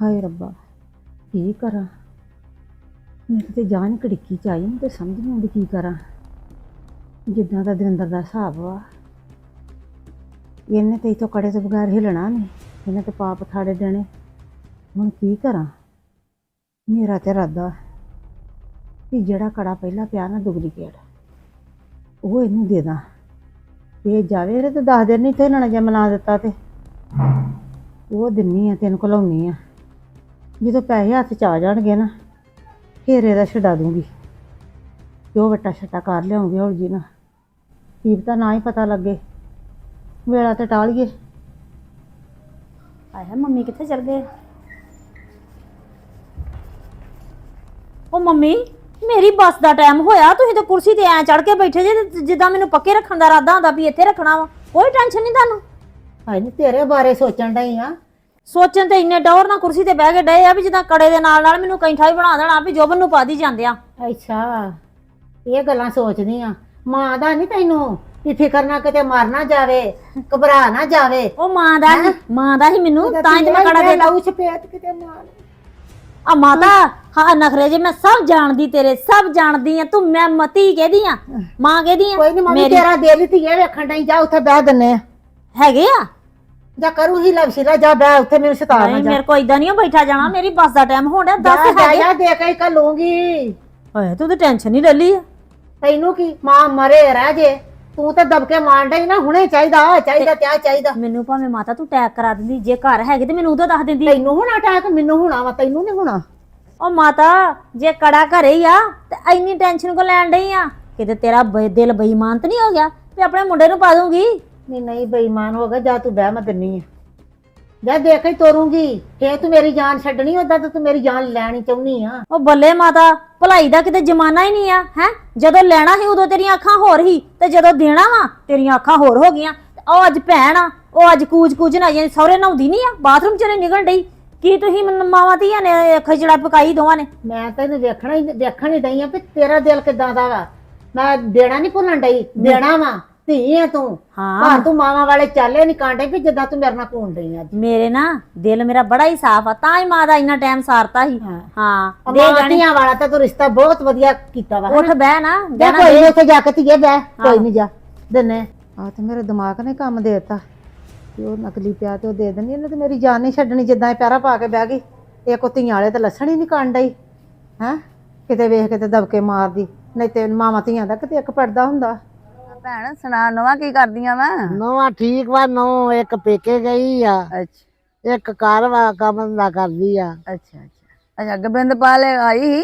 ਹਾਏ ਰੱਬਾ, ਕੀ ਕਰਾਂ? ਮੇਰੇ ਤੇ ਜਾਨ ਕੜਿੱਕੀ ਚ ਆਈ ਮੈਨੂੰ ਤੇ ਸਮਝ ਨਹੀਂ ਆਉਂਦੀ ਕੀ ਕਰਾਂ। ਜਿੱਦਾਂ ਦਾ ਦਰਿੰਦਰ ਦਾ ਹਿਸਾਬ ਵਾ। ਇਹਨੇ ਤੇ ਇਥੋਂ ਕੜੇ ਤੋਂ ਬਗੈਰ ਹਿਲਣਾ ਨਹੀਂ ਇਹਨੇ ਤੇ ਪਾਪ ਥਾੜੇ ਦੇਣੇ। ਹੁਣ ਕੀ ਕਰਾਂ? ਮੇਰਾ ਤੇ ਇਰਾਦਾ ਕਿ ਜਿਹੜਾ ਕੜਾ ਪਹਿਲਾਂ ਪਿਆ ਨਾ ਡੁਪਲੀਕੇਟ, ਉਹ ਇਹਨੂੰ ਦੇ ਦਾਂ। ਇਹ ਜਾਵੇ ਇਹਦੇ ਤੇ ਦੱਸ ਦਿਨ ਨਹੀਂ ਤੇ ਇਹਨਾਂ ਨੇ ਜੇ ਮਿਲਾ ਦਿੱਤਾ ਤੇ। ਉਹ ਦਿੰਨੀ ਆ, ਤੈਨੂੰ ਘਲਾਉਣੀ ਆ। ਜਦੋਂ ਪੈਸੇ ਹੱਥ ਚ ਆ ਜਾਣਗੇ ਨਾ ਫੇਰ ਇਹਦਾ ਛਡਾ ਦੂੰਗੀ। ਤੇ ਉਹ ਵੱਟਾ ਛੱਟਾ ਕਰ ਲਿਆਉਂਗੀ ਹੌਲੀ ਜੀ ਨਾ। ਕੀ ਪਤਾ ਨਾ ਹੀ ਪਤਾ ਲੱਗੇ। ਵੇਲਾ ਤੇ ਟਾਲੀਏ ਆਇਆ ਮੰਮੀ ਕਿੱਥੇ ਚਲ ਗਏ? ਉਹ ਮੰਮੀ ਮੇਰੀ ਬੱਸ ਦਾ ਟਾਈਮ ਹੋਇਆ ਤੁਸੀਂ ਤਾਂ ਕੁਰਸੀ ਤੇ ਐ ਚੜ ਕੇ ਬੈਠੇ ਜੇ ਤੇ ਜਿੱਦਾਂ ਮੈਨੂੰ ਪੱਕੇ ਰੱਖਣ ਦਾ ਇਰਾਦਾ ਹੁੰਦਾ ਵੀ ਇੱਥੇ ਰੱਖਣਾ ਵਾ। ਕੋਈ ਟੈਨਸ਼ਨ ਨਹੀਂ ਤੁਹਾਨੂੰ? ਹਾਏ ਨੀ ਤੇਰੇ ਬਾਰੇ ਸੋਚਣ ਡਈ ਆ। ਸੋਚਣ ਤੇ ਇੰਨੇ ਡੌਰ ਨਾਲ ਕੁਰਸੀ ਤੇ ਬਹਿ ਕੇ ਡਏ ਆ ਵੀ ਜਿੱਦਾਂ ਕੜੇ ਦੇ ਨਾਲ ਨਾਲ ਮੈਨੂੰ ਕੈਂਠਾ ਹੀ ਬਣਾ ਦੇਣਾ ਵੀ ਜੋਬਨ ਨੂੰ ਪਾ ਦੀ ਜਾਂਦੇ ਆ। ਅੱਛਾ ਇਹ ਗੱਲਾਂ ਸੋਚਦੀ ਆ। ਮਾਂ ਦਾ ਨਹੀਂ ਤੈਨੂੰ ਕਿ ਫਿਕਰ ਨਾ ਕਿਤੇ ਮਰ ਨਾ ਜਾਵੇ ਘਬਰਾ ਨਾ ਜਾਵੇ। ਉਹ ਮਾਂ ਦਾ ਹੀ ਮਾਂ ਦਾ ਹੀ ਮੈਨੂੰ ਤਾਂ ਹੀ ਤੇ ਮੈਂ ਕੜਾ ਦੇ ਲਾਉ ਛਪੇਤ ਕਿਤੇ ਮਾਰ। ਆ ਮਾਤਾ ਹਾਂ। ਨਖਰੇ ਜੇ ਮੈਂ ਸਭ ਜਾਣਦੀ ਤੇਰੇ ਸਭ ਜਾਣਦੀ ਆ। ਤੂੰ ਮੈਂ ਮਤੀ ਕਹਦੀ ਆ? ਮਾਂ ਕਹਦੀ ਆ? ਕੋਈ ਨਹੀਂ ਮੰਮੀ ਤੇਰਾ ਦਿਲ ਹੀ ਧੀਏ ਵੇਖਣ ਡਈ ਜਾ ਉੱਥੇ ਬਹਿ ਦਿੰਨੇ ਆ। ਹੈਗੇ ਆ? ਜਾ ਕਰੂ ਹੀ ਲਵਸ਼ੀਲਾ ਜਾ ਬਹਿ ਉੱਥੇ ਮੈਨੂੰ ਸਤਾ ਨਾ ਨਹੀਂ ਜਾ। ਮੇਰੇ ਕੋ ਇਦਾਂ ਨਹੀਂ ਬੈਠਾ ਜਾਣਾ ਮੇਰੀ ਬੱਸ ਦਾ ਟਾਈਮ ਹੋਣ ਜਾ ਦੱਸ ਜਾ ਹੈਗੇ ਜਾ ਦੇ ਕੇ ਘੱਲੂੰਗੀ। ਓਏ ਤੂੰ ਤਾਂ ਟੈਨਸ਼ਨ ਹੀ ਲੈ ਲਈ ਆ। ਤੈਨੂੰ ਕੀ ਮਾਂ ਮਰੇ ਰਹਿ ਜੇ। ਤੂੰ ਤਾਂ ਦਬਕੇ ਮਾਰ ਡਈ ਨਾ ਹੁਣੇ ਚਾਹੀਦਾ ਆਹ ਚਾਹੀਦਾ ਤੇ ਆਹ ਚਾਹੀਦਾ। ਮੈਨੂੰ ਭਾਵੇਂ ਮਾਤਾ ਤੂੰ ਟੈਗ ਕਰਾ ਦਿੰਦੀ ਜੇ ਘਰ ਹੈਗੇ ਤੇ ਮੈਨੂੰ ਉਦੋਂ ਦੱਸ ਦਿੰਦੀ। ਤੈਨੂੰ ਹੁਣ ਅਟੈਕ ਮੈਨੂੰ ਹੋਣਾ ਵਾ ਤੈਨੂੰ ਨਹੀਂ ਹੋਣਾ। ਉਹ ਮਾਤਾ ਜੇ ਕੜਾ ਘਰੇ ਹੀ ਆ ਤੇ ਐਨੀ ਟੈਨਸ਼ਨ ਕੋ ਲੈਣ ਡਈ ਆ। ਕਿਤੇ ਤੇਰਾ ਬ- ਦਿਲ ਬੇਈਮਾਨ ਤੇ ਨਹੀਂ ਹੋ ਗਿਆ ਵੀ ਆਪਣੇ ਮੁੰਡੇ ਨੂੰ ਪਾ ਦੂੰਗੀ ਨਹੀਂ ਨਹੀਂ ਬੇਈਮਾਨ ਹੋ ਗਿਆ ਜਾ ਤੂੰ ਬਹਿ ਮੈਂ ਦਿੰਨੀ ਆ। ਜਾ ਦੇ ਕੇ ਤੋਰੂੰਗੀ ਫੇਰ ਤੂੰ ਮੇਰੀ ਜਾਨ ਛੱਡਣੀ ਓਦਾਂ ਤਾਂ ਤੂੰ ਮੇਰੀ ਜਾਨ ਲੈਣੀ ਚਾਹੁੰਦੀ ਆ। ਉਹ ਬੱਲੇ ਮਾਤਾ ਭਲਾਈ ਦਾ ਕਿਤੇ ਜ਼ਮਾਨਾ ਹੀ ਨਹੀਂ ਆ ਹੈ? ਜਦੋਂ ਲੈਣਾ ਸੀ ਉਦੋਂ ਤੇਰੀਆਂ ਅੱਖਾਂ ਹੋਰ ਹੀ ਤੇ ਜਦੋਂ ਦੇਣਾ ਵਾ ਤੇਰੀਆਂ ਅੱਖਾਂ ਹੋਰ ਹੋ ਗਈਆਂ। ਤੇ ਉਹ ਅੱਜ ਭੈਣ ਆ ਉਹ ਅੱਜ ਕੂਜ ਕੂਜ ਨਾ ਜਾਨੀ ਸਹੁਰੇ ਨਹਾਉਂਦੀ ਨਹੀਂ ਆ ਬਾਥਰੂਮ ਚ ਨਹੀਂ ਨਿਕਲਣ ਡਈ। ਕੀ ਤੁਸੀਂ ਮੈਨੂੰ ਮਾਵਾਂ ਧੀਆਂ ਨੇ ਖਜੜਾ ਪਕਾਈ ਦੋਵਾਂ ਨੇ? ਮੈਂ ਤੈਨੂੰ ਵੇਖਣਾ ਹੀ ਵੇਖਣ ਹੀ ਡਈ ਆ ਵੀ ਤੇਰਾ ਦਿਲ ਕਿਦਾਂ ਦਾ ਵਾ। ਮੈਂ ਦੇਣਾ ਨਹੀਂ ਭੁੱਲਣ ਡਈ ਦੇਣਾ ਵਾ। ਧੀ ਆ ਤੂੰ। ਹਾਂ। ਪਰ ਤੂੰ ਮਾਵਾਂ ਵਾਲੇ ਚਾਲੇ ਨਹੀਂ ਕਾਂਡੇ ਵੀ ਜਿੱਦਾਂ ਤੂੰ ਮੇਰੇ ਨਾਲ ਡਈ ਆ ਅੱਜ। ਮੇਰੇ ਨਾ ਦਿਲ ਮੇਰਾ ਬੜਾ ਹੀ ਸਾਫ਼ ਆ ਤਾਂ ਹੀ ਮਾਂ ਦਾ ਇੰਨਾ ਟਾਈਮ ਸਾਰਤਾ ਸੀ। ਹਾਂ। ਹਾਂ ਦੇ ਜਾਣੀ। ਵਾਲਾ ਤਾਂ ਤੂੰ ਰਿਸ਼ਤਾ ਬਹੁਤ ਵਧੀਆ ਕੀਤਾ ਵਾ ਉੱਠ ਬਹਿ ਨਾ ਜਾ ਬਹਿਣਾ ਕੋਈ। ਨਹੀਂ ਉੱਥੇ ਜਾ ਕੇ ਧੀਏ ਬਹਿ ਕੋਈ ਨਹੀਂ ਜਾ ਦਿੰਨੇ ਆ। ਤੇ ਮੇਰੇ ਦਿਮਾਗ ਨੇ ਕੰਮ ਦੇ ਦਿੱਤਾ। ਕਿ ਉਹ ਨਕਲੀ ਪਿਆ ਤੇ ਉਹ ਦੇ ਦਿੰਦੀ ਇਹਨੇ ਤੇ ਮੇਰੀ ਜਾਨ ਨਹੀਂ ਛੱਡਣੀ ਜਿੱਦਾਂ ਇਹ ਪੈਰਾ ਪਾ ਕੇ ਬਹਿ ਗਈ। ਇਹ ਕੋ ਧੀਆਂ ਵਾਲੇ ਤੇ ਲੱਸਣ ਹੀ ਨਹੀਂ ਕਾਂਡਈ ਹੈ? ਕਿਤੇ ਵੇਖ ਕੇ ਤੇ ਦਬਕੇ ਮਾਰਦੀ ਨਹੀਂ ਤੇ ਮਾਵਾਂ ਧੀਆਂ ਦਾ ਕਿਤੇ ਇੱਕ ਪੜਦਾ ਹੁੰਦਾ। ਭੈਣ ਸੁਣਾ ਨਵਾਂ ਕੀ ਕਰਦੀਆਂ ਵਾ? ਨਵਾਂ ਠੀਕ ਵਾ ਨੋ ਇੱਕ ਪੇਕੇ ਗਈ ਆ। ਅੱਛਾ। ਇੱਕ ਘਰ ਵਾ ਕੰਮ ਦਾ ਕਰਦੀ ਆ। ਅੱਛਾ ਅੱਛਾ। ਅੱਛਾ ਗੋਬਿੰਦਪਾਲ ਆਈ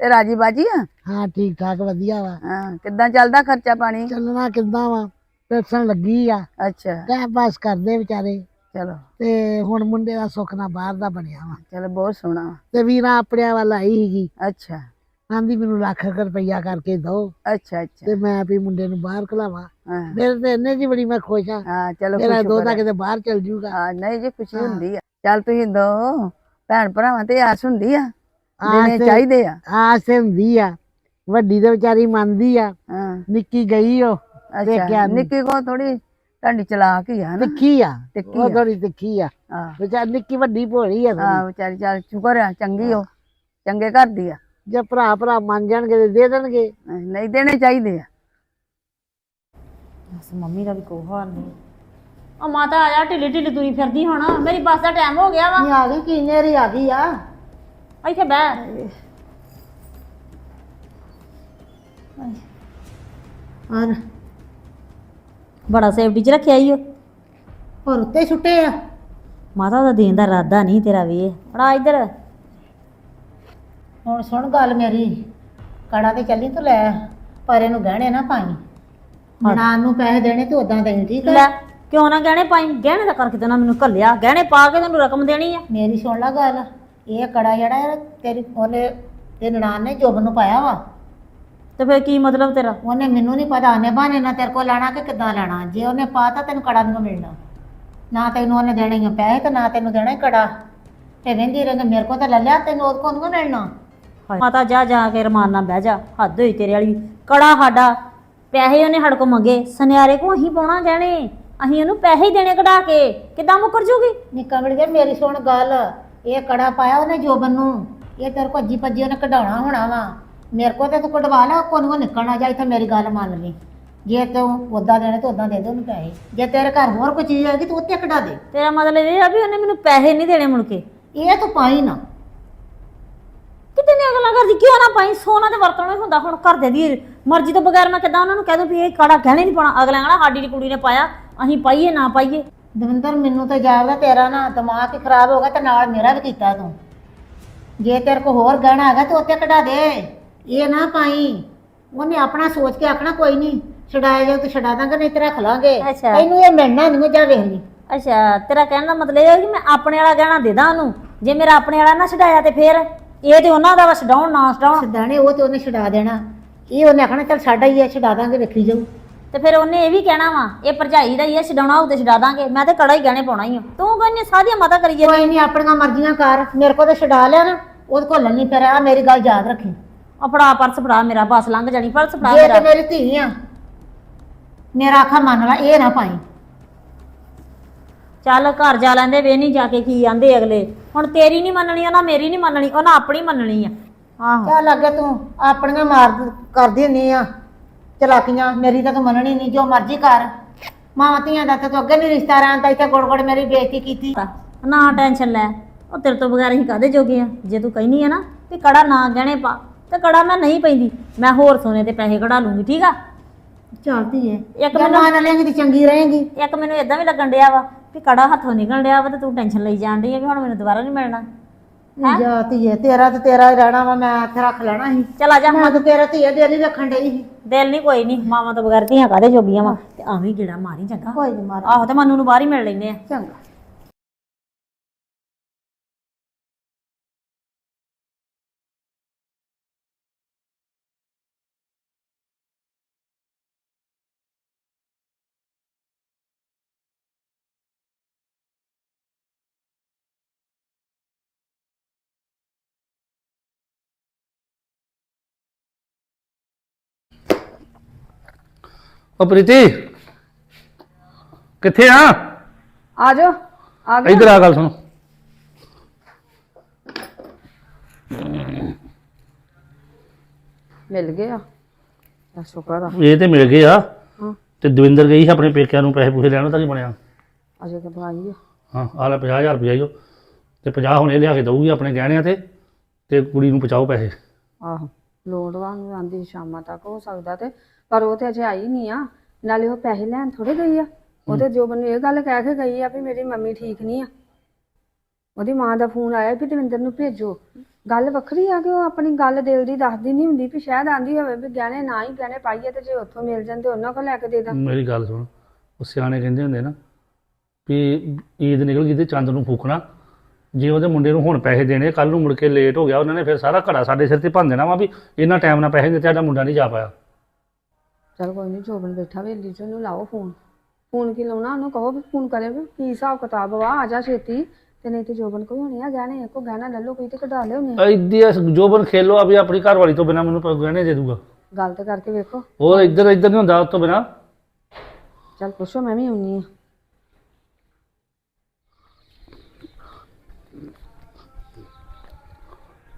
ਤੇ ਰਾਜੀ ਬਾਜੀ ਆ? ਹਾਂ ਠੀਕ ਠਾਕ ਵਧੀਆ ਵਾ। ਹਾਂ ਕਿੱਦਾਂ ਚੱਲਦਾ ਖਰਚਾ ਪਾਣੀ? ਚੱਲਣਾ ਕਿੱਦਾਂ ਵਾ ਪੈਸਣ ਲੱਗੀ ਆ। ਅੱਛਾ। ਟਾਈਮ ਪਾਸ ਕਰਦੇ ਵਿਚਾਰੇ। ਚਲੋ। ਤੇ ਹੁਣ ਮੁੰਡੇ ਦਾ ਸੁਖਣਾ ਬਾਹਰ ਦਾ ਬਣਿਆ ਵਾ। ਚਲੋ ਬਹੁਤ ਸੋਹਣਾ। ਤੇ ਵੀਰਾ ਆਪਣਿਆਂ ਵੱਲ ਆਈ ਸੀਗੀ। ਅੱਛਾ। ਆਂਦੀ ਮੈਨੂੰ ਲੱਖ ਕੁ ਰੁਪਈਆ ਕਰਕੇ ਦੋ ਅੱਛਾ ਅੱਛਾ। ਤੇ ਮੈਂ ਵੀ ਮੁੰਡੇ ਨੂੰ ਬਾਹਰ ਖਲਾਵਾਂ ਹਾਂ। ਮੇਰੇ ਤੇ ਇੰਨੇ ਜੀ ਬੜੀ ਮੈਂ ਖੁਸ਼ ਆ। ਹਾਂ ਚਲੋ ਮੇਰਾ ਖੁਸ਼ ਦੋਤਾ। ਕਿਤੇ ਬਾਹਰ ਚਲ ਜੂਗਾ। ਹਾਂ ਨਹੀਂ ਜੀ ਖੁਸ਼ੀ ਹਾਂ। ਹੁੰਦੀ ਆ। ਚੱਲ ਤੁਸੀਂ ਦੋ ਭੈਣ ਭਰਾਵਾਂ ਤੇ ਆਸ ਹੁੰਦੀ ਆ। ਦੇਣੇ ਆਸ ਚਾਹੀਦੇ ਆ। ਆਸ ਹੁੰਦੀ ਆ। ਵੱਡੀ ਤੇ ਵਿਚਾਰੀ ਮੰਨਦੀ ਆ। ਹਾਂ। ਨਿੱਕੀ ਗਈ ਉਹ ਅੱਛਾ ਦੇਖਿਆ ਨੀ। ਨਿੱਕੀ ਕੋ ਥੋੜੀ ਤੁਹਾਡੀ ਚਲਾਕ ਹੀ ਆ ਨਾ ਤਿੱਖੀ ਆ। ਤਿੱਖੀ ਉਹ ਆ। ਥੋੜੀ ਤਿੱਖੀ ਆ। ਹਾਂ। ਵਿਚਾਰ ਨਿੱਕੀ ਵੱਡੀ ਭੋਲੀ ਆ। ਹਾਂ ਵਿਚਾਰੀ ਚੱਲ ਸ਼ੁਕਰ ਆ ਚੰਗੀ ਹੋ। ਚੰਗੇ ਘਰ ਦੀ ਆ। ਜੇ ਭਰਾ ਭਰਾ ਮੰਨ ਜਾਣਗੇ ਤੇ ਦੇ ਦੇਣਗੇ। ਨਹੀਂ ਦੇਣੇ ਚਾਹੀਦੇ ਆ। ਬਸ ਮੰਮੀ ਦਾ ਵੀ ਕੋਈ ਹਾਲ ਨਹੀਂ। ਉਹ ਮਾਤਾ ਆ ਜਾ ਢਿੱਲੀ ਢਿੱਲੀ ਤੁਰੀ ਫਿਰਦੀ ਹੁਣ। ਮੇਰੀ ਬੱਸ ਦਾ ਟਾਈਮ ਹੋ ਗਿਆ ਵਾ। ਨਹੀਂ ਆ ਗਈ ਕੀ ਨੇਰੀ ਆ ਗਈ ਆ। ਇੱਥੇ ਬਹਿ। ਹਾਂ ਬੜਾ ਸੇਫਟੀ ਚ ਰੱਖਿਆ ਈ ਓ। ਹੋਰ ਉੱਤੇ ਛੁੱਟੇ ਆ। ਮਾਤਾ ਦਾ ਦੇਣ ਦਾ ਇਰਾਦਾ ਨਹੀਂ ਤੇਰਾ ਵੀ। ਫੜਾ ਇੱਧਰ। ਹੁਣ ਸੁਣ ਗੱਲ ਮੇਰੀ। ਕੜਾ ਤੇ ਚੱਲੀ ਤੂੰ ਲੈ ਪਰ ਇਹਨੂੰ ਗਹਿਣੇ ਨਾ ਪਾਈ। ਮਨਾਨ ਨੂੰ ਪੈਸੇ ਦੇਣੇ ਤੇ ਉਦਾਂ ਦੇਣੀ ਠੀਕ ਲੈ ਹੈ ਕਿਉਂ ਨਾ ਗਹਿਣੇ ਪਾਈ? ਗਹਿਣੇ ਦਾ ਕਰਕੇ ਤੇ ਨਾ ਮੈਨੂੰ ਘੱਲਿਆ। ਗਹਿਣੇ ਪਾ ਕੇ ਤੈਨੂੰ ਰਕਮ ਦੇਣੀ ਆ। ਮੇਰੀ ਸੁਣ ਲੈ ਗੱਲ। ਇਹ ਕੜਾ ਜਿਹੜਾ ਹੈ ਤੇਰੀ ਉਹਨੇ ਤੇ ਨਨਾਣ ਨੇ ਜੋਬ ਨੂੰ ਪਾਇਆ ਵਾ। ਤੇ ਫੇਰ ਕੀ ਮਤਲਬ ਤੇਰਾ? ਉਹਨੇ ਮੈਨੂੰ ਨਹੀਂ ਪਤਾ ਉਹਨੇ ਬਾਨੇ ਨਾ ਤੇਰੇ ਕੋਲ ਲੈਣਾ ਕਿ ਕਿੱਦਾਂ ਲੈਣਾ। ਜੇ ਉਹਨੇ ਪਾਤਾ ਤੈਨੂੰ ਕੜਾ ਨਹੀਂ ਮਿਲਣਾ। ਨਾ ਤੈਨੂੰ ਉਹਨੇ ਦੇਣੇ ਹੀ ਆ ਪੈਸੇ ਤੇ ਨਾ ਤੈਨੂੰ ਦੇਣਾ ਹੀ ਕੜਾ। ਤੇ ਵਹਿੰਦੀ ਰਹਿੰਦੇ ਮੇਰੇ ਕੋਲ ਤਾਂ ਲੈ ਲਿਆ ਤੈਨੂੰ ਉਹਦੇ ਕੋਲ ਨਹੀਂ ਮਿਲਣਾ। ਮਾਤਾ ਜਾ ਜਾ ਕੇ ਰਮਾਨ ਨਾਲ ਬਹਿ ਜਾ। ਹੱਦ ਹੋਈ ਤੇਰੇ ਵਾਲੀ। ਕੜਾ ਸਾਡਾ। ਪੈਸੇ ਉਹਨੇ ਸਾਡੇ ਕੋ ਮੰਗੇ। ਸੁਨਿਆਰੇ ਕੋ ਅਸੀਂ ਪਾਉਣਾ ਗਹਿਣੇ। ਅਸੀਂ ਉਹਨੂੰ ਪੈਸੇ ਹੀ ਦੇਣੇ ਕਢਾ ਕੇ। ਕਿੱਦਾਂ ਮੁੱਕਰ ਜੂਗੀ? ਨਿੱਕਾ ਮਿਲ ਗਿਆ ਮੇਰੀ ਸੁਣ ਗੱਲ। ਇਹ ਕੜਾ ਪਾਇਆ ਉਹਨੇ ਜੋਬਨ ਨੂੰ। ਇਹ ਤੇਰੇ ਕੋ ਅੱਜੀ ਪੱਜੀ ਉਹਨੇ ਕਢਾਉਣਾ ਹੋਣਾ ਵਾ। ਮੇਰੇ ਕੋ ਤੇ ਤੂੰ ਕਢਵਾ ਲੈ ਕੋਈ ਨੂੰ ਨਿਕਲਣਾ ਜਾ ਇੱਥੇ ਮੇਰੀ ਗੱਲ ਮੰਨ ਲਈ। ਜੇ ਤੂੰ ਉਦਾਂ ਦੇਣੇ ਤਾਂ ਉਦਾਂ ਦੇ ਦੇ ਉਹਨੂੰ ਪੈਸੇ। ਜੇ ਤੇਰੇ ਘਰ ਹੋਰ ਕੋਈ ਚੀਜ਼ ਹੈਗੀ ਤੂੰ ਉੱਤੇ ਕਢਾ ਦੇ। ਤੇਰਾ ਮਤਲਬ ਇਹ ਆ ਵੀ ਉਹਨੇ ਮੈਨੂੰ ਪੈਸੇ ਨਹੀਂ ਦੇਣੇ ਮੁੜ ਕੇ। ਇਹ ਤੂੰ ਪਾਈ ਨਾ। ਕਿਤੇ ਨਹੀਂ ਅਗਲਾ ਕਰਦੀ ਕਿਉਂ ਨਾ ਪਾਈ ਸੋਨਾ ਤੇ ਵਰਤਣਾ ਹੀ ਹੁੰਦਾ ਹੁਣ ਘਰ ਦੇ ਦੀ ਮਰਜ਼ੀ ਤੋਂ ਬਗੈਰ ਮੈਂ ਕਿਦਾਂ ਉਹਨਾਂ ਨੂੰ ਕਹਿ ਦੂੰ ਵੀ ਇਹ ਕਾੜਾ ਗਹਿਣੇ ਨਹੀਂ ਪਾਉਣਾ। ਅਗਲਾ ਕਹਿੰਦਾ ਸਾਡੀ ਦੀ ਕੁੜੀ ਨੇ ਪਾਇਆ ਅਸੀਂ ਪਾਈਏ ਨਾ ਪਾਈਏ। ਦਵਿੰਦਰ ਮੈਨੂੰ ਤਾਂ ਜਾਪਦਾ ਤੇਰਾ ਨਾ ਦਿਮਾਗ ਹੀ ਖਰਾਬ ਹੋ ਗਿਆ ਤੇ ਨਾਲ ਮੇਰਾ ਵੀ ਕੀਤਾ ਤੂੰ। ਜੇ ਤੇਰੇ ਕੋ ਹੋਰ ਗਹਿਣਾ ਹੈਗਾ ਤੇ ਉੱਤੇ ਕਢਾ ਦੇ। ਇਹ ਨਾ ਪਾਈ। ਉਹਨੇ ਆਪਣਾ ਸੋਚ ਕੇ ਆਖਣਾ ਕੋਈ ਨਹੀਂ ਛਡਾਇਆ ਜਾਊ ਤੇ ਛਡਾ ਦਾਂਗੇ ਨਹੀਂ ਤੇ ਰੱਖ ਲਾਂਗੇ। ਅੱਛਾ। ਤੈਨੂੰ ਇਹ ਮਿਲਣਾ ਨਹੀਂ ਜਾ ਵੇਖ ਲਈ। ਅੱਛਾ ਤੇਰਾ ਕਹਿਣ ਦਾ ਮਤਲਬ ਇਹ ਹੈ ਕਿ ਮੈਂ ਆਪਣੇ ਵਾਲਾ ਗਹਿਣਾ ਦੇ ਦਾਂ ਉਹਨੂੰ। ਜੇ ਮੇਰਾ ਆਪਣੇ ਵਾਲਾ ਨਾ ਛਡਾਇਆ ਤੇ ਫਿਰ? ਇਹ ਤੇ ਉਹਨਾਂ ਦਾ ਵਾ ਛਡਾਉਣ ਨਾ ਛਡਾਉਣ। ਸਿੱਧਾਣੇ ਉਹ ਤੇ ਉਹਨੇ ਛਡਾ ਦੇਣਾ। ਇਹ ਉਹਨੇ ਆਖਣਾ ਚੱਲ ਸਾਡਾ ਹੀ ਹੈ ਛਡਾ ਦਾਂਗੇ ਵੇਖੀ ਜਾਊ। ਤੇ ਫਿਰ ਉਹਨੇ ਇਹ ਵੀ ਕਹਿਣਾ ਵਾ ਇਹ ਭਰਜਾਈ ਦਾ ਹੀ ਹੈ ਛਡਾਉਣਾ ਹੋਊ ਤੇ ਛਡਾ ਦਾਂਗੇ। ਮੈਂ ਤੇ ਕੜਾ ਹੀ ਗਹਿਣੇ ਪਾਉਣਾ ਹੀ ਆ। ਤੂੰ ਕਹਿੰਦੀ ਸਾਰੀਆਂ ਮਤਾ ਕਰੀ ਜਾਂਦੀ ਕੋਈ ਨਹੀਂ ਆਪਣੀਆਂ ਮਰਜ਼ੀਆਂ ਕਰ। ਮੇਰੇ ਕੋਲ ਤੇ ਛਡਾ ਲਿਆ ਨਾ ਉਹਦੇ ਕੋਲ ਨਹੀਂ ਫਿਰ ਆ ਮੇਰੀ ਗੱਲ ਯਾਦ ਰੱਖੀ। ਆ ਫੜਾ ਪਰਸ ਫੜਾ ਮੇਰਾ ਬਸ ਲੰਘ ਜਾਣੀ ਪਰਸ ਫੜਾ ਜੇ ਮੇਰਾ। ਤੇ ਮੇਰੀ ਧੀ ਆ ਮੇਰਾ ਆਖਾ ਮੰਨ ਲੈ ਇਹ ਨਾ ਪਾਈ। ਚੱਲ ਘਰ ਜਾ ਲੈਂਦੇ ਵੇ ਨਹੀਂ ਜਾ ਕੇ ਕੀ ਆਂਦੇ ਅਗਲੇ। ਹੁਣ ਤੇਰੀ ਨਹੀਂ ਮੰਨਣੀ ਉਹਨਾਂ ਮੇਰੀ ਨਹੀਂ ਮੰਨਣੀ ਉਹਨਾਂ ਆਪਣੀ ਮੰਨਣੀ ਆ। ਆਹੋ। ਚੱਲ ਅੱਗੇ ਤੂੰ ਆਪਣੀਆਂ ਮਾਰ ਕਰਦੀ ਹੁੰਦੀ ਆ। ਚਲਾਕੀਆਂ ਮੇਰੀ ਤਾਂ ਤੂੰ ਮੰਨਣੀ ਨਹੀਂ ਜੋ ਮਰਜ਼ੀ ਕਰ। ਮਾਵਾਂ ਧੀਆਂ ਦਾ ਤਾਂ ਤੂੰ ਅੱਗੇ ਨਹੀਂ ਰਿਸ਼ਤਾ ਰਹਿਣ ਇੱਥੇ ਗੋੜ ਗੋੜ ਮੇਰੀ ਬੇਇੱਜ਼ਤੀ ਕੀਤੀ। ਨਾ ਟੈਨਸ਼ਨ ਲੈ ਉਹ ਤੇਰੇ ਤੋਂ ਬਗੈਰ ਅਸੀਂ ਕਾਦੇ ਜੋਗੇ ਆ? ਜੇ ਤੂੰ ਕਹਿਨੀ ਆ ਨਾ ਵੀ ਕੜਾ ਨਾ ਗਹਿਣੇ ਪਾ ਤੇ ਕੜਾ ਮੈਂ ਨਹੀਂ ਪੈਂਦੀ ਮੈਂ ਹੋਰ ਸੋਨੇ ਦੇ ਪੈਸੇ ਕਢਾ ਲੂੰਗੀ ਠੀਕ ਆ? ਚੱਲਦੀ ਏ ਇੱਕ ਮੈਨੂੰ ਮੰਨ ਲੇਂਗੀ ਤੇ ਚੰਗੀ ਰਹੇਗੀ। ਇੱਕ ਮੈਨੂੰ ਇਦਾਂ ਵੀ ਲੱਗਣ ਡਿਆ ਵਾ ਵੀ ਕੜਾ ਹੱਥੋਂ ਨਿਕਲ ਡਿਆ ਵਾ ਤੇ ਤੂੰ ਟੈਨਸ਼ਨ ਲਈ ਜਾਣ ਡਈ ਆ ਵੀ ਹੁਣ ਮੈਨੂੰ ਦੁਬਾਰਾ ਨਹੀਂ ਮਿਲਣਾ ਜਾ ਧੀਏ ਤੇਰਾ ਤੇ ਤੇਰਾ ਹੀ ਰਹਿਣਾ ਵਾ ਮੈਂ ਇੱਥੇ ਰੱਖ ਲੈਣਾ ਸੀ। ਚੱਲ ਆ ਜਾ ਮੈਂ ਤਾਂ ਤੇਰਾ ਧੀਏ ਦੇ ਨਹੀਂ ਰੱਖਣ ਡਈ ਸੀ। ਦਿਲ ਨਹੀਂ ਕੋਈ ਨਹੀਂ ਮਾਵਾਂ ਤੋਂ ਬਗੈਰ ਧੀਆਂ ਕਾਦੇ ਜੋਗੀਆਂ ਵਾ? ਤੇ ਆਵੇਂ ਗੇੜਾ ਮਾਰੀ ਚੰਗਾ। ਕੋਈ ਨਹੀਂ ਮਾਰ। ਆਹੋ ਤੇ ਮਨੂੰ ਨੂੰ ਬਾਹਰ ਹੀ ਮਿਲ ਲੈਨੇ ਆ। ਚੰਗਾ। ਉਹ ਪ੍ਰੀਤੀ। ਕਿੱਥੇ ਆ? ਆ ਜਾਓ ਆ ਗਏ ਇੱਧਰ ਆ ਗੱਲ ਸੁਣ। ਮਿਲ ਗਏ ਆ। ਸ਼ੁਕਰ ਆ। ਇਹ ਤੇ ਮਿਲ ਗਏ ਆ। ਹਾਂ। ਤੇ ਦਵਿੰਦਰ ਗਈ ਸੀ ਆਪਣੇ ਪੇਕਿਆਂ ਨੂੰ ਪੈਸੇ ਪੂਸੇ ਲੈਣ ਤਾਂ ਕੀ ਬਣਿਆ? ਅਜੇ ਤਾਂ ਭਾਈ ਆ। ਹਾਂ ਆ ਲੈ 50000 ਰੁਪਇਆ ਜੋ ਤੇ 50 ਹੁਣ ਇਹ ਲਿਆ ਕੇ ਦਊਗੀ ਆਪਣੇ ਗਹਿਣਿਆਂ ਤੇ ਤੇ ਕੁੜੀ ਨੂੰ ਪਹੁੰਚਾਓ ਪੈਸੇ। ਆਹੋ। ਲੋੜਵਾਨ ਨੂੰ ਆਂਦੀ ਸ਼ਾਮਾਂ ਤੱਕ ਹੋ ਸਕਦਾ ਤੇ ਪਰ ਉਹ ਤੇ ਅਜੇ ਆਈ ਨਹੀਂ ਆ। ਨਾਲੇ ਉਹ ਪੈਸੇ ਲੈਣ ਥੋੜੇ ਗਈ ਆ। ਉਹ ਤੇ ਜੋਬਨ ਨੂੰ ਇਹ ਗੱਲ ਕਹਿ ਕੇ ਗਈ ਆ ਵੀ ਮੇਰੀ ਮੰਮੀ ਠੀਕ ਨਹੀਂ ਆ। ਉਹਦੀ ਮਾਂ ਦਾ ਫੋਨ ਆਇਆ ਵੀ ਦਵਿੰਦਰ ਨੂੰ ਭੇਜੋ। ਗੱਲ ਵੱਖਰੀ ਆ ਕਿ ਉਹ ਆਪਣੀ ਗੱਲ ਦਿਲ ਦੀ ਦੱਸਦੀ ਨਹੀਂ ਹੁੰਦੀ ਵੀ ਸ਼ਾਇਦ ਆਂਦੀ ਹੋਵੇ ਵੀ ਗਹਿਣੇ ਨਾ ਹੀ ਗਹਿਣੇ ਪਾਈਏ ਤੇ ਜੇ ਉੱਥੋਂ ਮਿਲ ਜਾਂਦੇ ਉਹਨਾਂ ਕੋਲ ਲੈ ਕੇ ਦੇ ਦਾਂ। ਮੇਰੀ ਗੱਲ ਸੁਣ ਉਹ ਸਿਆਣੇ ਕਹਿੰਦੇ ਹੁੰਦੇ ਨਾ ਵੀ ਈਦ ਨਿਕਲ ਗਈ ਤੇ ਚੰਦ ਨੂੰ ਫੂਕਣਾ। ਜੇ ਉਹਦੇ ਮੁੰਡੇ ਨੂੰ ਹੁਣ ਪੈਸੇ ਦੇਣੇ ਕੱਲ ਨੂੰ ਮੁੜ ਕੇ ਲੇਟ ਹੋ ਗਿਆ ਉਹਨਾਂ ਨੇ ਫਿਰ ਸਾਰਾ ਘੜਾ ਸਾਡੇ ਸਿਰ ਤੇ ਭੰਨ ਦੇਣਾ ਵਾ ਵੀ ਇਹਨਾਂ ਟਾਈਮ ਨਾਲ ਪੈਸੇ ਦਿੱਤੇ ਸਾਡਾ ਮੁੰਡਾ ਨਹੀਂ ਜਾ ਪਾਇਆ। ਚਲ ਕੋਈ ਨਹੀਂ ਜੋਬਨ ਬੈਠਾ ਵੇਲੀ ਚ ਉਹਨੂੰ ਲਾਓ ਫੋਨ ਫੋਨ ਕੀ ਲਾਉਣਾ? ਉਹਨੂੰ ਕਹੋ ਵੀ ਫੋਨ ਕਰੇ ਵੀ ਕੀ ਹਿਸਾਬ ਕਿਤਾਬ ਵਾ ਆ ਜਾ ਛੇਤੀ। ਤੇ ਨਹੀਂ ਤੇ ਜੋਬਨ ਕੋਈ ਹੋਣੇ ਆ ਗਹਿਣੇ ਕੋ ਗਹਿਣਾ ਲੈ ਲਓ ਕੋਈ ਤੇ ਕਢਾ ਲਿਓ ਨੇ ਇੱਦੀ ਜੋਬਨ ਖੇਲੋ ਆ ਵੀ ਆਪਣੀ ਘਰ ਵਾਲੀ ਤੋਂ ਬਿਨਾ ਮੈਨੂੰ ਪ- ਗਹਿਣੇ ਦੇ ਦੂਗਾ। ਗੱਲ ਤੇ ਕਰਕੇ ਵੇਖੋ। ਉਹ ਇੱਧਰ ਇੱਧਰ ਨਹੀਂ ਹੁੰਦਾ ਉਸ ਤੋਂ ਬਿਨਾ। ਚਲ ਪੁੱਛੋ ਮੈਂ ਵੀ ਆਉਣੀ ਆ।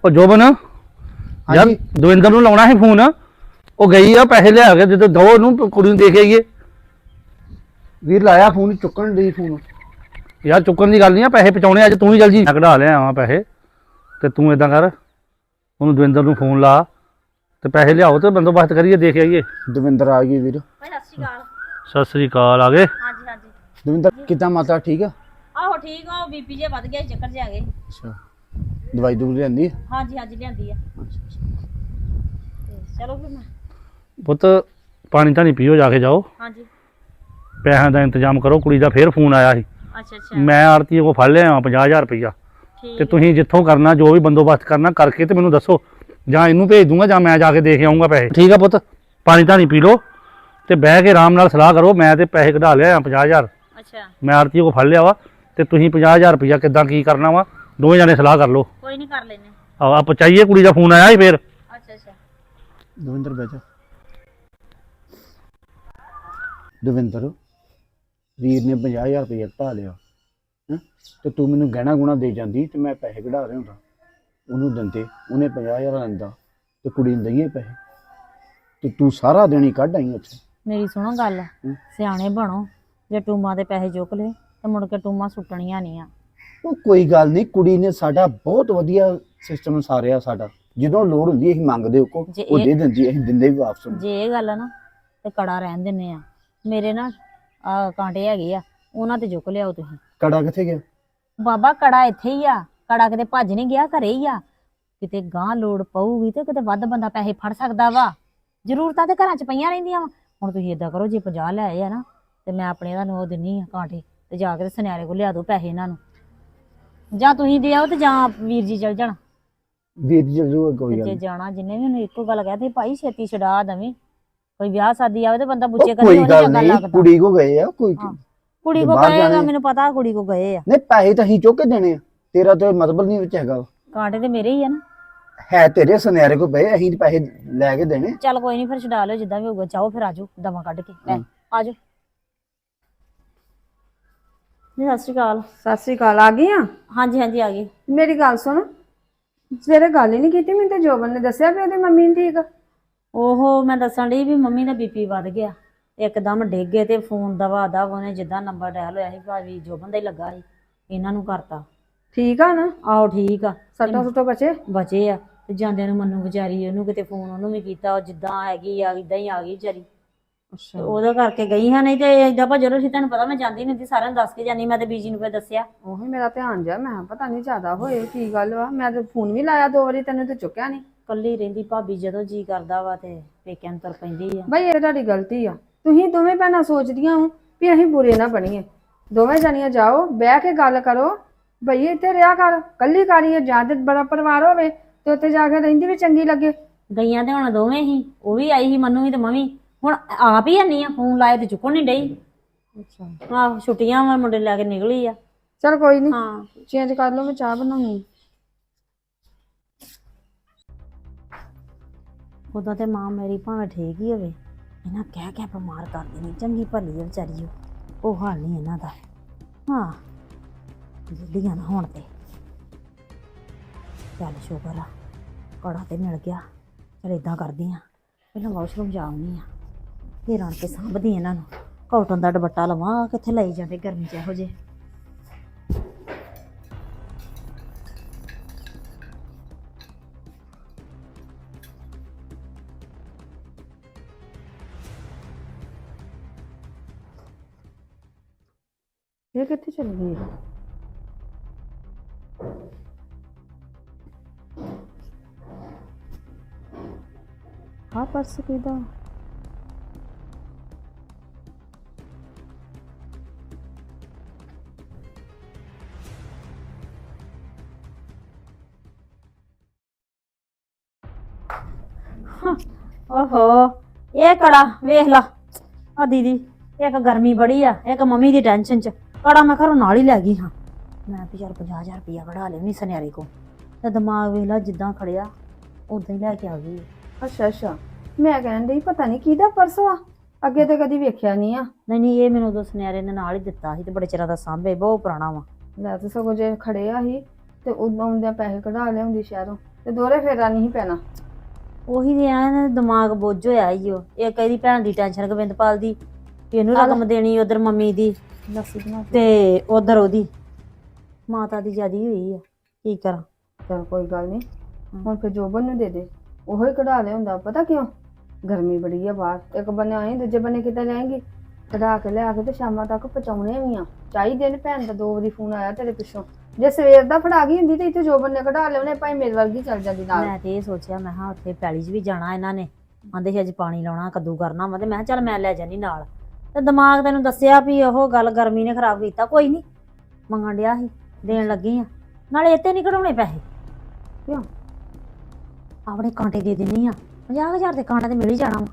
ਉਹ ਜੋਬਨ ਯਾਰ ਦਵਿੰਦਰ ਨੂੰ ਲਾਉਣਾ ਸੀ ਫੋਨ ਉਹ ਗਈ ਆ ਪੈਸੇ ਲਿਆ ਕੇ ਜਦੋਂ ਦੋ ਉਹਨੂੰ ਕੁੜੀ ਨੂੰ ਦੇ ਕੇ ਆਈਏ। ਵੀਰ ਲਾਇਆ ਫੋਨ ਚੁੱਕਣ ਲਈ ਫੋਨ। ਯਾਰ ਚੁੱਕਣ ਦੀ ਗੱਲ ਨਹੀਂ ਆ ਪੈਸੇ ਪਹੁੰਚਾਉਣੇ ਅੱਜ ਤੂੰ ਹੀ ਜਲਦੀ ਮੈਂ ਕਢਾ ਲਿਆ ਆਵਾਂ ਪੈਸੇ ਤੇ ਤੂੰ ਇਦਾਂ ਕਰ ਉਹਨੂੰ ਦਵਿੰਦਰ ਨੂੰ ਫੋਨ ਲਾ ਤੇ ਪੈਸੇ ਲਿਆਓ ਤੇ ਬੰਦੋਬਸਤ ਕਰੀਏ ਦੇ ਕੇ ਆਈਏ। ਦਵਿੰਦਰ ਆ ਗਈ ਵੀਰ। ਭਾਈ ਸਤਿ ਸ਼੍ਰੀ ਅਕਾਲ। ਸਤਿ ਸ੍ਰੀ ਅਕਾਲ ਆ ਗਏ? ਹਾਂਜੀ ਹਾਂਜੀ। ਦਵਿੰਦਰ ਕਿੱਦਾਂ ਮਾਤਾ ਠੀਕ ਆ? ਆਹੋ ਠੀਕ ਆ ਬੀਪੀ ਜੇ ਵੱਧ ਗਿਆ ਸੀ, ਚੱਕਰ ਜੇ ਆ ਗਏ ਅੱਛਾ। ਦਵਾਈ ਦੂਰ ਲੈਂਦੀ ਹਾਂਜੀ ਹਾਂਜੀ ਲਿਆਂਦੀ ਆ। ਤੇ ਚਲੋ ਫਿਰ ਮੈਂ। ਪੁੱਤ ਪਾਣੀ ਤਾਂ ਨਹੀਂ ਪੀਓ ਜਾ ਕੇ ਜਾਓ। ਹਾਂਜੀ। ਪੈਸਿਆਂ ਦਾ ਇੰਤਜ਼ਾਮ ਕਰੋ ਕੁੜੀ ਦਾ ਫੇਰ ਫੋਨ ਆਇਆ ਸੀ। ਅੱਛਾ ਅੱਛਾ। ਮੈਂ ਆਰਤੀ ਕੋ ਫੜ ਲਿਆ 50000 ਰੁਪਈਆ। ਠੀਕ। ਤੇ ਤੁਸੀਂ ਜਿੱਥੋਂ ਕਰਨਾ ਜੋ ਵੀ ਬੰਦੋਬਸਤ ਕਰਨਾ ਕਰਕੇ ਤੇ ਮੈਨੂੰ ਦੱਸੋ। ਜਾਂ ਇਹਨੂੰ ਭੇਜ ਦੂੰਗਾ ਜਾਂ ਮੈਂ ਜਾ ਕੇ ਦੇ ਕੇ ਆਉਂਗਾ ਪੈਸੇ। ਠੀਕ ਆ ਪੁੱਤ। ਪਾਣੀ ਤਾਂ ਨਹੀਂ ਪੀ ਲਓ। ਤੇ ਬਹਿ ਕੇ ਆਰਾਮ ਨਾਲ ਸਲਾਹ ਕਰੋ ਮੈਂ ਤੇ ਪੈਸੇ ਕਢਾ ਲਿਆ 50000 ਅੱਛਾ। ਮੈਂ ਆਰਤੀ ਕੋ ਫੜ ਲਿਆ ਵਾ। ਤੇ ਤੁਸੀਂ 50000 ਰੁਪਈਆ ਕਿੱਦਾਂ ਕੀ ਕਰਨਾ ਵਾ? ਦੋਵੇਂ ਜਾਣੇ ਸਲਾਹ ਕਰ ਲਓ। ਕੋਈ ਨਹੀਂ ਕਰ ਲੈਨੇ ਆ ਆ ਪਹੁੰਚਾਈਏ ਕੁੜੀ ਦਾ ਫੋਨ ਆਇਆ ਸੀ ਫੇਰ। ਅੱਛਾ ਅੱਛਾ। ਦਵਿੰਦਰ ਬਹਿ ਜਾ। ਦਵਿੰਦਰ ਵੀਰ ਨੇ 50000 ਰੁਪਏ ਘਟਾ ਲਿਆ। ਹੈਂ? ਤੇ ਤੂੰ ਮੈਨੂੰ ਗਹਿਣਾ ਗੁਣਾ ਦੇ ਜਾਂਦੀ ਤੇ ਮੈਂ ਪੈਸੇ ਕਢਾ ਰਿਹਾ ਹੁੰਦਾ। ਉਹਨੂੰ ਦਿੰਦੇ ਉਹਨੇ 50000 ਲੈਂਦਾ ਤੇ ਕੁੜੀ ਨੂੰ ਦਈਏ ਪੈਸੇ। ਤੇ ਤੂੰ ਸਾਰਾ ਦਿਨ ਹੀ ਕੱਢ ਆਈ ਉੱਥੇ। ਮੇਰੀ ਸੁਣੋ ਗੱਲ। ਸਿਆਣੇ ਬਣੋ। ਜੇ ਟੂਮਾ ਦੇ ਪੈਸੇ ਚੁੱਕ ਲਏ ਤੇ ਮੁੜ ਕੇ ਟੂਮਾ ਸੁੱਟਣੀਆਂ ਨਹੀਂ ਆ। ਉਹ ਕੋਈ ਗੱਲ ਨਹੀਂ ਕੁੜੀ ਨੇ ਸਾਡਾ ਬਹੁਤ ਵਧੀਆ ਸਿਸਟਮ ਸਾਰਿਆ ਸਾਡਾ। ਜਦੋਂ ਲੋੜ ਹੁੰਦੀ ਅਸੀਂ ਮੰਗਦੇ ਉਹ ਕੋ ਜੇ ਉਹ ਇਹ- ਦੇ ਦਿੰਦੀ ਅਸੀਂ ਦਿੰਦੇ ਵੀ ਵਾਪਸ ਉਹਨੂੰ। ਜੇ ਇਹ ਗੱਲ ਆ ਨਾ ਤੇ ਕੜਾ ਰਹਿਣ ਦਿੰਨੇ ਆ। ਮੇਰੇ ਨਾ ਆ ਕਾਂਟੇ ਹੈਗੇ ਆ ਉਹਨਾਂ ਤੇ ਚੁੱਕ ਲਿਆਓ ਤੁਸੀਂ। ਕੜਾ ਕਿੱਥੇ ਗਿਆ? ਬਾਬਾ ਕੜਾ ਇੱਥੇ ਹੀ ਆ। ਕੜਾ ਕਿਤੇ ਭੱਜ ਨਹੀਂ ਗਿਆ ਘਰੇ ਹੀ ਆ। ਕਿਤੇ ਗਾਂ ਲੋੜ ਪਊਗੀ ਤੇ ਕਿਤੇ ਵੱਧ ਬੰਦਾ ਪੈਸੇ ਫੜ ਸਕਦਾ ਵਾ। ਜ਼ਰੂਰਤਾਂ ਤੇ ਘਰਾਂ 'ਚ ਪਈਆਂ ਰਹਿੰਦੀਆਂ ਵਾ। ਹੁਣ ਤੁਸੀਂ ਏਦਾਂ ਕਰੋ ਜੇ 50 ਲੈ ਆਏ ਆ ਨਾ ਤੇ ਮੈਂ ਆਪਣੇ ਤੁਹਾਨੂੰ ਉਹ ਦਿੰਨੀ ਆ ਕਾਂਟੇ ਤੇ ਜਾ ਕੇ ਤੇ ਸੁਨਿਆਰੇ ਕੋਲ ਲਿਆ ਦਿਓ ਪੈਸੇ ਇਹਨਾਂ ਨੂੰ। ਜਾਂ ਤੁਸੀਂ ਦੇ ਆਓ ਤੇ ਜਾਂ ਵੀਰ ਜੀ ਚਲ ਜਾਣ। ਵੀਰ ਜੀ ਜਰੂਰ ਕੋਈ ਤੇ ਗੱਲ ਜੇ ਨੀ। ਜਾਣਾ ਜਿੰਨੇ ਵੀ ਉਹਨੂੰ ਇੱਕੋ ਗੱਲ ਕਹਤੇ ਭਾਈ ਛੇਤੀ ਛਡਾ ਦਵੇਂ। ਕੋਈ ਵਿਆਹ ਸ਼ਾਦੀ ਆਵੇ ਤੇ ਬੰਦਾ ਉਹ ਕਦੇ ਕੋਈ ਉਹਨੇ ਗੱਲ ਨਹੀਂ ਲੱਗਦਾ। ਕੁੜੀ ਕੋ ਗਏ ਆ ਕੋਈ ਹਾਂ। ਕੁੜੀ ਕੋ ਬਾਹਰ ਗਏਗਾ ਜਾਣੇ- ਮੈਨੂੰ ਪਤਾ ਕੁੜੀ ਕੋ ਗਏ ਆ। ਨਹੀਂ ਪੈਸੇ ਤਾਂ ਅਸੀਂ ਚੁੱਕ ਕੇ ਦੇਣੇ ਆ। ਤੇਰਾ ਤਾਂ ਮਤਲਬ ਨਹੀਂ ਵਿੱਚ ਹੈਗਾ। ਕਾਂਟੇ ਤੇ ਮੇਰੇ ਹੀ ਆ ਨਾ। ਹੈ ਤੇਰੇ ਸੁਨਿਆਰੇ ਕੋ ਪਏ ਅਸੀਂ ਤਾਂ ਪੈਸੇ ਲੈ ਕੇ ਦੇਣੇ। ਚੱਲ ਕੋਈ ਨਹੀਂ ਫਿਰ ਛਡਾ ਲਿਓ ਜਿੱਦਾਂ ਵੀ ਹੋਊਗਾ ਚਾਹੋ ਫਿਰ ਆਜੋ ਦਵਾ ਕੱਢ ਕੇ। ਲੈ। ਆਜੋ ਜੀ ਸਤਿ ਸ਼੍ਰੀ ਅਕਾਲ। ਸਤਿ ਸ੍ਰੀ ਅਕਾਲ ਆ ਗਈ ਆ? ਹਾਂਜੀ ਹਾਂਜੀ ਆ ਗਈ। ਮੇਰੀ ਗੱਲ ਸੁਣ ਸਵੇਰੇ ਗੱਲ ਹੀ ਨਹੀਂ ਕੀਤੀ ਮੈਨੂੰ ਤੇ ਜੋਬਨ ਨੇ ਦੱਸਿਆ ਵੀ ਉਹਦੀ ਮੰਮੀ ਨੀ ਠੀਕ। ਉਹ ਮੈਂ ਦੱਸਣ ਲਈ ਵੀ ਮੰਮੀ ਦਾ ਬੀਪੀ ਵੱਧ ਗਿਆ ਇੱਕਦਮ ਡਿੱਗ ਗਏ ਤੇ ਫੋਨ ਦਵਾ ਦਵ ਉਹਨੇ ਜਿੱਦਾਂ ਨੰਬਰ ਡਾਇਲ ਹੋਇਆ ਸੀ ਭਾਜੀ ਜੋਬਨ ਦਾ ਹੀ ਲੱਗਾ ਸੀ ਇਹਨਾਂ ਨੂੰ ਕਰਤਾ। ਠੀਕ ਆ ਨਾ? ਆਹੋ ਠੀਕ ਆ। ਸੱਟਾਂ ਸੁੱਟਾਂ ਬਚੇ? ਬਚੇ ਆ ਤੇ ਜਾਂਦਿਆਂ ਨੂੰ ਮੰਨੂ ਵਿਚਾਰੀ ਉਹਨੂੰ ਕਿਤੇ ਫੋਨ ਉਹਨੂੰ ਵੀ ਕੀਤਾ ਉਹ ਜਿੱਦਾਂ ਹੈਗੀ ਆ ਇਦਾਂ ਹੀ ਆ ਗਈ ਵਿਚਾਰੀ। ਤੇ ਉਹਦਾ ਕਰਕੇ ਗਈ ਹਾਂ ਨਹੀਂ ਤੇ ਏਦਾਂ ਭਜਰੋ ਸੀ ਤੁਹਾਨੂੰ ਪਤਾ ਮੈਂ ਜਾਂਦੀ ਨਹੀਂ ਹੁੰਦੀ ਸਾਰਿਆਂ ਨੂੰ ਦੱਸ ਕੇ ਜਾਂਦੀ ਮੈਂ ਤੇ ਬੀਜੀ ਨੂੰ ਫਿਰ ਦੱਸਿਆ। ਉਹੀ ਮੇਰਾ ਧਿਆਨ ਜਾ ਮੈਂ ਕਿਹਾ ਪਤਾ ਨਹੀਂ ਜ਼ਿਆਦਾ ਹੋਏ ਕੀ ਗੱਲ ਵਾ? ਮੈਂ ਤੇ ਫੋਨ ਵੀ ਲਾਇਆ ਦੋ ਵਾਰੀ ਤੈਨੂੰ ਤੇ ਚੁੱਕਿਆ ਨਹੀਂ। ਕੱਲੀ ਰਹਿੰਦੀ ਭਾਬੀ ਜਦੋਂ ਜੀ ਕਰਦਾ ਵਾ ਤੇ ਪੇਕਿਆਂ ਨੂੰ ਤੁਰ ਪੈਂਦੀ ਆ। ਬਈ ਇਹ ਤੁਹਾਡੀ ਗਲਤੀ ਆ। ਤੁਸੀਂ ਦੋਵੇਂ ਭੈਣਾਂ ਸੋਚਦੀਆਂ ਹੋ ਵੀ ਅਸੀਂ ਬੁਰੇ ਨਾ ਬਣੀਏ। ਦੋਵੇਂ ਜਣੀਆਂ ਜਾਓ ਬਹਿ ਕੇ ਗੱਲ ਕਰੋ। ਬਈ ਇੱਥੇ ਰਿਆ ਕਰ ਕੱਲੀ ਕਰੀਏ ਜਾਂ ਤੇ ਬੜਾ ਪਰਿਵਾਰ ਹੋਵੇ ਤੇ ਉੱਥੇ ਜਾ ਕੇ ਰਹਿੰਦੀ ਵੀ ਚੰਗੀ ਲੱਗੇ। ਗਈਆਂ ਤੇ ਹੁਣ ਦੋਵੇਂ ਹੀ ਉਹ ਵੀ ਆਈ ਸੀ ਮੰਨੂ ਵੀ ਤੇ ਮੰਮੀ। ਹੁਣ ਆਪ ਹੀ ਨਹੀਂ ਆ ਫੋਨ ਲਾਏ ਤੇ ਚੁੱਕਣ ਨਹੀਂ ਡਈ। ਅੱਛਾ। ਆਹ ਛੁੱਟੀਆਂ ਵਾ ਮੁੰਡੇ ਲੈ ਕੇ ਨਿਕਲੀ ਆ। ਚਲ ਕੋਈ ਨਹੀਂ ਹਾਂ। ਚੇਂਜ ਕਰ ਲਓ ਮੈਂ ਚਾਹ ਬਣਾਉਣੀ ਉਦੋਂ ਤੇ ਮਾਂ ਮੇਰੀ ਭਾਵੇਂ ਠੀਕ ਹੀ ਹੋਵੇ ਇਹਨਾਂ ਕਹਿ ਕਹਿ ਬਿਮਾਰ ਕਰ ਦੇਣੀ ਚੰਗੀ ਭਲੀ ਆ ਵਿਚਾਰੀ ਉਹ। ਉਹ ਹਾਲ ਨਹੀਂ ਇਹਨਾਂ ਦਾ। ਹਾਂ ਜਿੱਦੀਆਂ ਨਾ ਹੋਣ ਤੇ। ਚੱਲ ਸ਼ੁਕਰ ਆ ਕੜਾ ਤੇ ਮਿਲ ਗਿਆ। ਚਲ ਇਦਾਂ ਕਰਦੀ ਆ ਪਹਿਲਾਂ ਵਾਸ਼ਰੂਮ ਜਾਉਣੀ ਆ। ਫਿਰ ਆਣ ਕੇ ਸਾਂਭਦੀ ਇਹਨਾਂ ਨੂੰ। ਕਾਟਨ ਦਾ ਦੁਪੱਟਾ ਲਵਾਂ, ਕਿੱਥੇ ਲਈ ਜਾਂਦੇ ਗਰਮੀ ਚ ਇਹੋ ਜੇ ਇਹ ਕਿੱਥੇ ਚਲ ਗਈ ਆ? ਪਰਸ ਕਿਦਾ ਓਹੋ ਇਹ ਕੜਾ ਵੇਖ ਲਾ। ਆ ਦੀਦੀ ਇੱਕ ਗਰਮੀ ਬੜੀ ਆ ਇੱਕ ਮੰਮੀ ਦੀ ਟੈਨਸ਼ਨ ਚ। ਕੜਾ ਮੈਂ ਘਰੋਂ ਨਾਲ ਹੀ ਲੈ ਗਈ ਹਾਂ। ਮੈਂ ਵੀ ਯਾਰ 50000 ਰੁਪਇਆ ਕਢਾ ਲੈਣੀ ਸੁਨਿਆਰੇ ਕੋ ਤੇ ਦਿਮਾਗ ਵੇਖ ਲਾ ਜਿੱਦਾਂ ਖੜਿਆ ਉਦਾਂ ਹੀ ਲੈ ਕੇ ਆ ਗਈ। ਅੱਛਾ ਅੱਛਾ। ਮੈਂ ਕਹਿਣ ਡਈ ਪਤਾ ਨਹੀਂ ਕਿਹਦਾ ਪਰਸ ਆ ਅੱਗੇ ਤੇ ਕਦੀ ਵੇਖਿਆ ਨਹੀਂ ਆ। ਨਹੀਂ ਨਹੀਂ ਇਹ ਮੈਨੂੰ ਉਦੋਂ ਸੁਨਿਆਰੇ ਨੇ ਨਾਲ ਹੀ ਦਿੱਤਾ ਸੀ ਤੇ ਬੜੇ ਚਿਰਾਂ ਦਾ ਸਾਂਭੇ ਬਹੁਤ ਪੁਰਾਣਾ ਵਾ। ਲੈ ਤੇ ਸਗੋਂ ਜੇ ਖੜੇ ਆ ਹੀ ਤੇ ਉਦੋਂ ਉਹਦੇ ਪੈਸੇ ਕਢਾ ਲਿਆਉਂਦੀ ਸ਼ਹਿਰੋਂ। ਤੇ ਦੋਰੇ ਫੇਰਾ ਨਹੀਂ ਪੈਣਾ। ਉਹੀ ਤੇ ਐਨ ਦਿਮਾਗ ਬੋਝ ਹੋਇਆ ਈ ਉਹ ਇੱਕ ਇਹਦੀ ਭੈਣ ਦੀ ਟੈਨਸ਼ਨ ਗੋਬਿੰਦਪਾਲ ਦੀ ਵੀ ਇਹਨੂੰ ਰਕਮ ਦੇਣੀ ਉਧਰ ਮੰਮੀ ਦੀ ਲੱਸੀ ਬਣਾ ਕੇ। ਤੇ ਉਧਰ ਉਹਦੀ। ਮਾਤਾ ਦੀ ਜਿਆਦੀ ਹੋਈ ਆ। ਕੀ ਕਰਾਂ? ਚਲ ਕੋਈ ਗੱਲ ਨਹੀਂ ਹੁਣ ਫਿਰ ਜੋਬਨ ਨੂੰ ਦੇ ਦੇ। ਉਹੋ ਹੀ ਕਢਾ ਲਿਆਉਂਦਾ ਪਤਾ ਕਿਉਂ? ਗਰਮੀ ਬੜੀ ਆ ਬਾਹਰ। ਇੱਕ ਬੰਨੇ ਆਏ ਦੂਜੇ ਬੰਨੇ ਕਿਤੇ ਜਾਏਂਗੀ ਕਢਾ ਕੇ ਲਿਆ ਕੇ ਤੇ ਸ਼ਾਮਾਂ ਤੱਕ ਪਹੁੰਚਾਉਣੇ ਵੀ ਆ। ਚਾਹੀਦੇ ਨੇ ਭੈਣ ਦਾ। ਦੋ ਵਾਰੀ ਫੋਨ ਆਇਆ ਤੇਰੇ ਪਿੱਛੋਂ। ਜੇ ਸਵੇਰ ਦਾ ਫੜਾ ਗਈ ਹੁੰਦੀ ਤੇ ਇੱਥੇ ਜੋਬਨ ਨੇ ਕਢਾ ਲਿਆਉਣੇ ਭਾਈ ਮੇਰੇ ਵਰਗੀ ਚੱਲ ਜਾਂਦੀ ਨਾਲ। ਮੈਂ ਤੇ ਇਹ ਸੋਚਿਆ ਮੈਂ ਹਾਂ ਉੱਥੇ ਪੈਲੀ 'ਚ ਵੀ ਜਾਣਾ ਇਹਨਾਂ ਨੇ। ਆਂਦੇ ਸੀ ਅੱਜ ਪਾਣੀ ਲਾਉਣਾ ਕੱਦੂ ਕਰਨਾ ਵਾ ਤੇ ਮੈਂ ਕਿਹਾ ਚੱਲ ਮੈਂ ਲੈ ਜਾਨੀ ਨਾਲ। ਤੇ ਦਿਮਾਗ ਤੈਨੂੰ ਦੱਸਿਆ ਵੀ ਉਹ ਗੱਲ ਗਰਮੀ ਨੇ ਖਰਾਬ ਕੀਤਾ ਕੋਈ ਨਹੀਂ ਮੰਗਣ ਡਿਆ ਸੀ ਦੇਣ ਲੱਗੀ ਆ। ਨਾਲੇ ਇੱਥੇ ਨਹੀਂ ਕਢਾਉਣੇ ਪੈਸੇ। ਕਿਉਂ? ਆਪਣੇ ਕਾਂਟੇ ਦੇ ਦਿੰਨੀ ਆ। 50000 ਦੇ ਕਾਂਟੇ ਤੇ ਮਿਲ ਹੀ ਜਾਣਾ ਵਾ।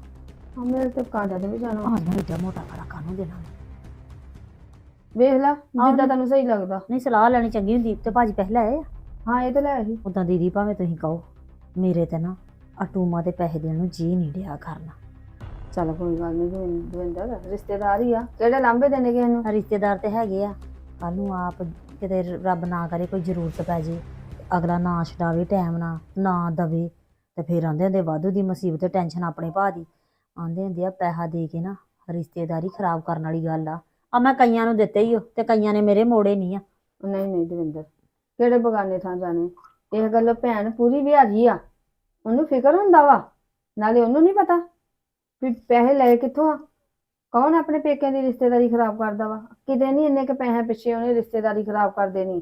ਹਾਂ ਮੇਰੇ ਤੇ ਕਾਂਡਾ ਦੇ ਵੀ ਜਾਣਾ। ਆਹ ਨਹੀਂ ਮੋਟਾ ਕੜਾ ਕਾਹਨੂੰ ਦੇਣਾ? ਵੇਖ ਲੈ ਜਿੱਦਾਂ ਤੈਨੂੰ ਸਹੀ ਲੱਗਦਾ। ਨਹੀਂ ਸਲਾਹ ਲੈਣੀ ਚੰਗੀ ਹੁੰਦੀ ਤੇ ਭਾਜੀ ਪੈਸੇ ਲੈ ਆਏ ਹਾਂ ਇਹ ਤਾਂ ਲੈ ਆਹੀ ਉਦਾਂ ਦੀਦੀ ਭਾਵੇਂ ਤੁਸੀਂ ਕਹੋ ਮੇਰੇ ਤੇ ਨਾ ਅਟੂਮਾ ਦੇ ਪੈਸੇ ਦੇਣ ਨੂੰ ਜੀ ਨਹੀਂ ਡਿਆ ਕਰਨਾ। ਚੱਲ ਕੋਈ ਗੱਲ ਨਹੀਂ ਦਵਿੰਦਰ ਰਿਸ਼ਤੇਦਾਰ ਹੀ ਆ। ਕਿਹੜੇ ਲਾਂਬੇ ਦੇਣੇ ਕਿਸੇ ਨੂੰ? ਰਿਸ਼ਤੇਦਾਰ ਤੇ ਹੈਗੇ ਆ। ਕੱਲ ਨੂੰ ਆਪ ਕਿਤੇ ਰੱਬ ਨਾ ਕਰੇ ਕੋਈ ਜ਼ਰੂਰਤ ਪੈ ਜੇ ਅਗਲਾ ਨਾ ਛਡਾਵੇ ਟਾਈਮ ਨਾ ਨਾ ਦਵੇ ਤੇ ਫਿਰ ਆਂਦੇ ਹੁੰਦੇ ਵਾਧੂ ਦੀ ਮੁਸੀਬਤ ਟੈਨਸ਼ਨ ਆਪਣੇ ਭਾ ਦੀ। ਆਂਦੇ ਹੁੰਦੇ ਆ ਪੈਸਾ ਦੇ ਕੇ ਨਾ ਰਿਸ਼ਤੇਦਾਰੀ ਖਰਾਬ ਕਰਨ ਵਾਲੀ ਗੱਲ ਆ। ਆ ਮੈਂ ਕਈਆਂ ਨੂੰ ਦਿੱਤੇ ਹੀ ਹੋ ਤੇ ਕਈਆਂ ਨੇ ਮੇਰੇ ਮੋੜੇ ਨਹੀਂ ਆ। ਨਹੀਂ ਨਹੀਂ ਦਵਿੰਦਰ ਕਿਹੜੇ ਬਗਾਨੇ ਥਾਂ ਜਾਣੇ ਇਹ ਗੱਲ ਭੈਣ ਪੂਰੀ ਵਿਹਾਰੀ ਆ ਉਹਨੂੰ ਫਿਕਰ ਹੁੰਦਾ ਵਾ ਨਾਲੇ ਉਹਨੂੰ ਨਹੀਂ ਪਤਾ ਵੀ ਪੈਸੇ ਲਏ ਕਿੱਥੋਂ ਆ। ਕੌਣ ਆਪਣੇ ਪੇਕਿਆਂ ਦੀ ਰਿਸ਼ਤੇਦਾਰੀ ਖਰਾਬ ਕਰਦਾ ਵਾ? ਕਿਤੇ ਨਹੀਂ ਇੰਨੇ ਕ ਪੈਸੇ ਪਿੱਛੇ ਉਹਨੇ ਰਿਸ਼ਤੇਦਾਰੀ ਖਰਾਬ ਕਰ ਦੇਣੀ।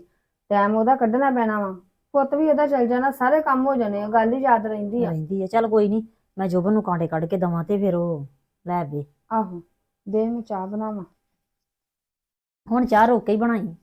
ਟਾਈਮ ਉਹਦਾ ਕੱਢਣਾ ਪੈਣਾ ਵਾ। ਪੁੱਤ ਵੀ ਉਹਦਾ ਚੱਲ ਜਾਣਾ ਸਾਰੇ ਕੰਮ ਹੋ ਜਾਣੇ ਆ ਗੱਲ ਹੀ ਯਾਦ ਰਹਿੰਦੀ ਆ। ਰਹਿੰਦੀ ਆ ਚੱਲ ਕੋਈ ਨਹੀਂ ਮੈਂ ਜੋਬਨ ਨੂੰ ਕਾਂਟੇ ਕੱਢ ਕੇ ਦਵਾਂ ਤੇ ਫਿਰ ਉਹ ਲੈ ਆਵੇ। ਆਹੋ ਦੇ ਮੈਂ ਚਾਹ ਬਣਾਵਾਂ। ਹੁਣ ਚਾਹ ਰੋਕ ਕੇ ਹੀ ਬਣਾਈ।